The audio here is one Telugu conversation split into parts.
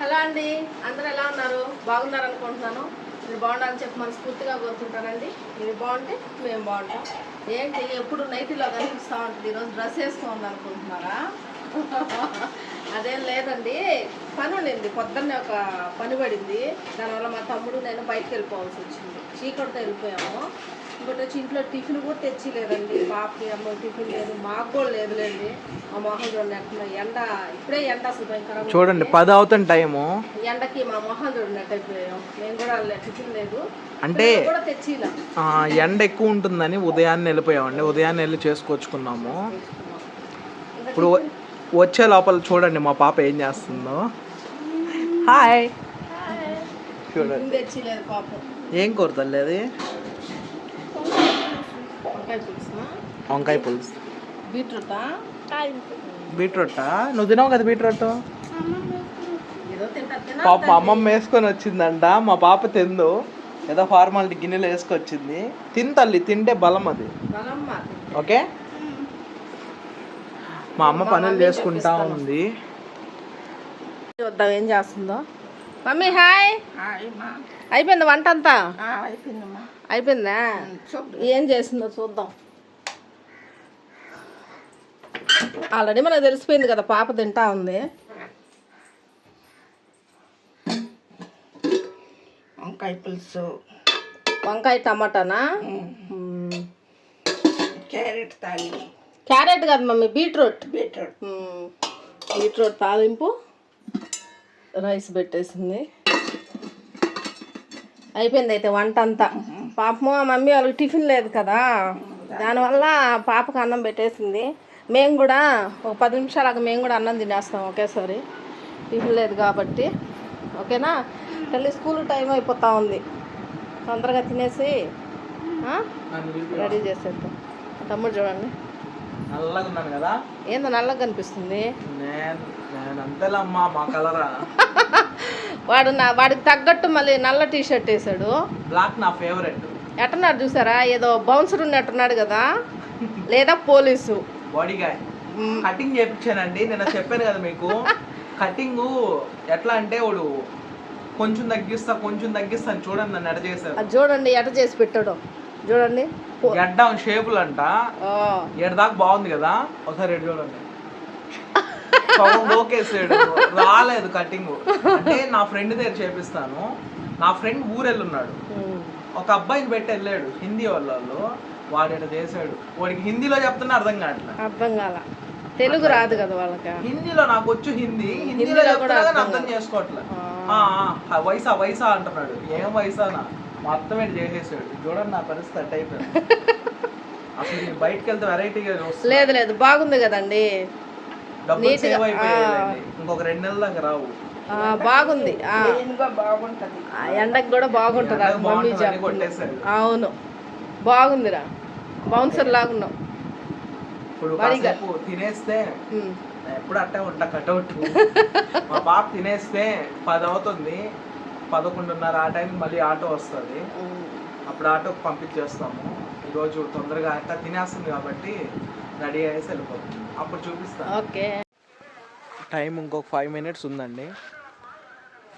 హలో అండి. అందరూ ఎలా ఉన్నారు? బాగున్నారు అనుకుంటున్నాను. మీరు బాగుండాలని చెప్పి మనస్ఫూర్తిగా కోరుకుంటానండి. మీరు బాగుంటే మేము బాగుంటాం. ఏంటి ఎప్పుడు నైటీలో కనిపిస్తూ ఉంటుంది. ఈరోజు డ్రెస్ వేసుకోండి అనుకుంటున్నారా? అదేం లేదండి. పని ఉండింది పొద్దున్నే ఒక పని పడింది. దానివల్ల మా తమ్ముడు నేను బయటకు వెళ్ళిపోవాల్సి వచ్చింది. చీకటితో వెళ్ళిపోయాము. ఇంకోటి వచ్చి ఇంట్లో టిఫిన్ కూడా తెచ్చి లేదండి పాపకి అమ్మ టిఫిన్ లేదు. మాకు కూడా లేదులేండి మా మొహం చూడండి ఎట్లా ఎండ. ఇప్పుడే ఎండ అసలు భయంకరంగా చూడండి పది అవుతుంది టైము. ఎండకి మా మొహం చూడండి అయిపోయాం మేము కూడా టిఫిన్ లేదు. అంటే కూడా తెచ్చిలా. ఎండ ఎక్కువ ఉంటుందని ఉదయాన్నే వెళ్ళిపోయామండి. ఉదయాన్నే వెళ్ళి చేసుకొచ్చుకున్నాము. ఇప్పుడు వచ్చే లోపల చూడండి మా పాప ఏం చేస్తుందో. హాయ్ చూడండి. ఏం కూరతల్లి అది వంకాయ పులుసు. బీట్రూటా? బీట్రూట్? నువ్వు తినవు కదా బీట్రూట్? పాప మా అమ్మమ్మ వేసుకొని వచ్చిందంట. మా పాప తిందు. ఏదో ఫార్మాలిటీ గిన్నెలో వేసుకొచ్చింది. తిన్ తల్లి తింటే బలం అది. ఓకే? మా అమ్మ పనులు చేసుకుంటా ఉంది. చూద్దాం ఏం చేస్తుందో. Mummy hi. అయిపోయింది వంట అంతా? అయిపోయిందా? ఏం చేసిందో చూద్దాం. ఆల్రెడీ మనకు తెలిసిపోయింది కదా పాప తింటా ఉంది. వంకాయ పులుసు. వంకాయ టమాటానా. క్యారెట్ తాలి క్యారెట్ కాదు మమ్మీ బీట్రూట్. బీట్రూట్. బీట్రూట్ తాలింపు. రైస్ పెట్టేసింది. అయిపోయింది అయితే వంట అంతా. పాపము ఆ మమ్మీ వాళ్ళకి టిఫిన్ లేదు కదా. దానివల్ల పాపకు అన్నం పెట్టేసింది. మేము కూడా ఒక పది నిమిషాలకు మేము కూడా అన్నం తినేస్తాం ఒకేసారి. టిఫిన్ లేదు కాబట్టి. ఓకేనా? తల్లి స్కూల్ టైం అయిపోతా ఉంది. తొందరగా తినేసి ఆ, రెడీ చేసేద్దాం. తమ్ముడు చూడండి. నల్లగా ఉన్నాను కదా. ఏందో నల్లగా కనిపిస్తుంది నేను నేను అంతేలమ్మా మా కలరా. వాడు నా వాడికి తగ్గట్టు మళ్ళీ నల్ల టీ షర్ట్ వేసాడు. బ్లాక్ నా ఫేవరెట్ ఎట్టున్నాడు చూసారా? ఏదో బౌన్సర్ ఉన్నట్టున్నాడు కదా. లేదా పోలీసు. కటింగ్ చేయించానండి నేను చెప్పాను కదా మీకు. కటింగ్ ఎట్లా అంటే వాడు కొంచెం తగ్గిస్తా కొంచెం తగ్గిస్తా చూడండి నన్ను చేశారు అది చూడండి ఎట చేసి పెట్టాడు. చూడండి. గడ్డం షేపులు అంట దాకా బాగుంది కదా? ఒకసారి ఎడు చూడండి. ఓకేసాడు రాలేదు కటింగ్. అంటే నా ఫ్రెండ్ దగ్గర చేపిస్తాను. నా ఫ్రెండ్ ఊరెళ్ళున్నాడు. ఒక అబ్బాయిని పెట్టి వెళ్ళాడు. హిందీ వాళ్ళు వాడు ఇట్లా చేశాడు. వాడికి హిందీలో చెప్తున్నా అర్థం కావట్లేదు అర్థం కాల. తెలుగు రాదు కదా వాళ్ళకి. హిందీలో నాకు వచ్చు హిందీ. హిందీలో చెప్తున్నా అర్థం చేసుకోవట్లేదు వైసా వైసా అంటున్నాడు. ఏం వైసానా? మొత్తం ఏంటి చేసేసాడు. చూడండి నా పరిస్థితి అట్ అయిపోయింది. అసలు బయటకు వెళ్తే వెరైటీగా లేదు లేదు బాగుంది కదండి. డబ్బులు సేవ్ అయిపోయాయి. ఇంకొక రెండు నెలల దాకా రావు. ఆ, బాగుంది ఆ, క్లీన్గా బాగుంటుంది. ఆ ఎండకు కూడా బాగుంటుంది మమ్మీ. అవును బాగుందిరా. బౌన్సర్ లాగున్నావు ఇప్పుడు తినేస్తే ఎప్పుడు అట్టే ఉంటా కటౌట్ మా పాప తినేస్తే పది అవుతుంది. పదకొండున్నర ఆ టైం మళ్ళీ ఆటో వస్తుంది. అప్పుడు ఆటోకి పంపించేస్తాము. ఈరోజు తొందరగా అట్ట తినేస్తుంది కాబట్టి రెడీ అయ్యేసి వెళ్ళిపోతుంది అప్పుడు చూపిస్తాను. ఓకే. టైం ఇంకొక ఫైవ్ మినిట్స్ ఉందండి.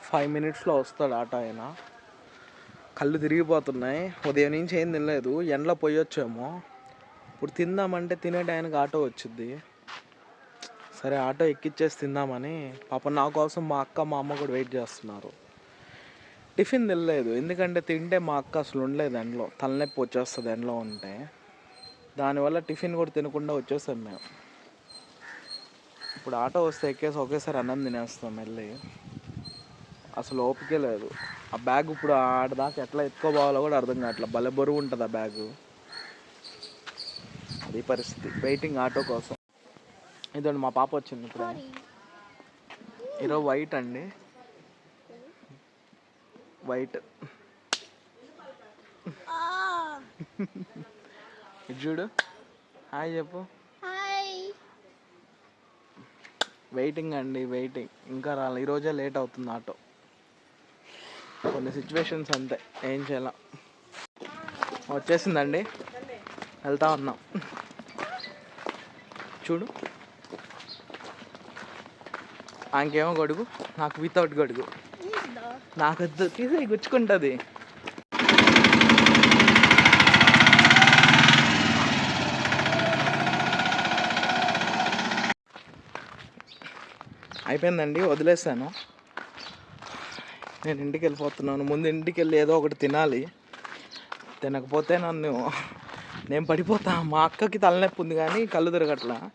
ఫైవ్ మినిట్స్లో వస్తాడు ఆటో ఆయన. కళ్ళు తిరిగిపోతున్నాయి. ఉదయం నుంచి ఏం తినలేదు. ఎండలో పోయొచ్చేమో. ఇప్పుడు తిందామంటే తినే టైంకి ఆటో వచ్చింది సరే ఆటో ఎక్కిచ్చేసి తిందామని. పాప నా కోసం మా అక్క మా అమ్మ కూడా వెయిట్ చేస్తున్నారు. టిఫిన్ తినలేదు. ఎందుకంటే తింటే మా అక్క అసలు ఉండలేదు ఎండలో తలనొప్పి వచ్చేస్తుంది ఎండలో ఉంటే. దానివల్ల టిఫిన్ కూడా తినకుండా వచ్చేసాం మేము. ఇప్పుడు ఆటో వస్తే ఎక్కేసి ఒకేసారి అన్నం తినేస్తాం వెళ్ళి అసలు ఓపికే లేదు. ఆ బ్యాగ్ ఇప్పుడు ఆడదాకా ఎట్లా ఎత్తుకోపోవాలో కూడా అర్థం కావట్లేదు. భలే బరువు ఉంటుంది ఆ బ్యాగు. అది పరిస్థితి. వెయిటింగ్ ఆటో కోసం. ఇదండి మా పాప వచ్చింది ఇప్పుడు. ఈరోజు వైట్ అండి. వైట్. చూడు. హాయ్ చెప్పు. వెయిటింగ్ అండి వెయిటింగ్. ఇంకా రాలి. ఈరోజే లేట్ అవుతుంది ఆటో. కొన్ని సిచ్యువేషన్స్ అంతే. ఏం చేయాల? వచ్చేసిందండి. వెళ్తా ఉన్నాం. చూడు. ఆంకేమో గొడుగు నాకు వితౌట్ గొడుగు. నాకు వద్దు. తీసి గుచ్చుకుంటుంది. అయిపోయిందండి వదిలేసాను. నేను ఇంటికి వెళ్ళిపోతున్నాను. ముందు ఇంటికి వెళ్ళి ఏదో ఒకటి తినాలి. తినకపోతే నన్ను నేను పడిపోతా. మా అక్కకి తలనొప్పి ఉంది కానీ కళ్ళు తిరగట్లా.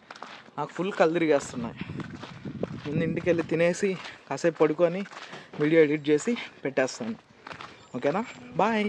నాకు ఫుల్ కళ్ళు తిరిగేస్తున్నాయి. ముందు ఇంటికి వెళ్ళి తినేసి కాసేపు పడుకొని వీడియో ఎడిట్ చేసి పెట్టేస్తాను. ఓకేనా? బాయ్.